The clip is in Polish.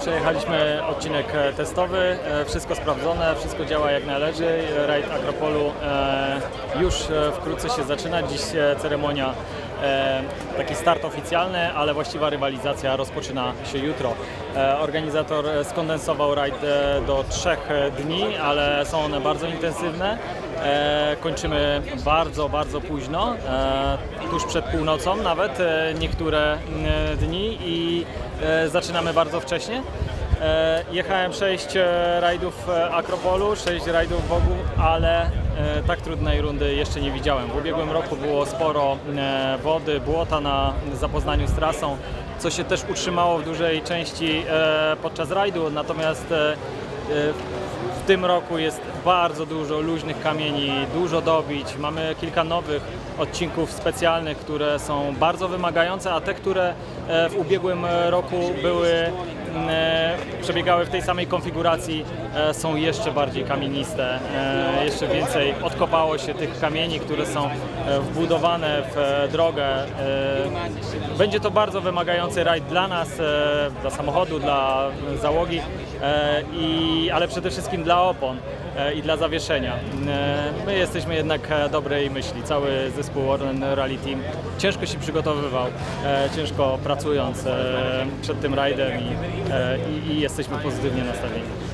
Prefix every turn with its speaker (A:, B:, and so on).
A: Przejechaliśmy odcinek e, testowy, e, wszystko sprawdzone, wszystko działa jak należy. Rajd Akropolu e, już wkrótce się zaczyna. Dziś ceremonia, taki start oficjalny, ale właściwa rywalizacja rozpoczyna się jutro. Organizator skondensował rajd do trzech dni, ale są one bardzo intensywne. E, kończymy bardzo, bardzo późno, e, tuż przed północą nawet e, niektóre m, dni i e, zaczynamy bardzo wcześnie. E, jechałem 6 rajdów e, Akropolu, 6 rajdów Bogu, ale e, tak trudnej rundy jeszcze nie widziałem. W ubiegłym roku było sporo e, wody, błota na zapoznaniu z trasą, co się też utrzymało w dużej części e, podczas rajdu, natomiast e, e, tym roku jest bardzo dużo luźnych kamieni, dużo dobić. Mamy kilka nowych odcinków specjalnych, które są bardzo wymagające, a te, które e, w ubiegłym roku były, e, przebiegały w tej samej konfiguracji, e, są jeszcze bardziej kamieniste. Jeszcze więcej odkopało się tych kamieni, które są wbudowane w drogę. Będzie to bardzo wymagający rajd dla nas, dla samochodu, dla załogi, i, ale przede wszystkim dla opon e, i dla zawieszenia. E, My jesteśmy jednak e, dobrej myśli, cały zespół Orlen Rally Team ciężko się przygotowywał, ciężko pracując przed tym rajdem i, i jesteśmy pozytywnie nastawieni.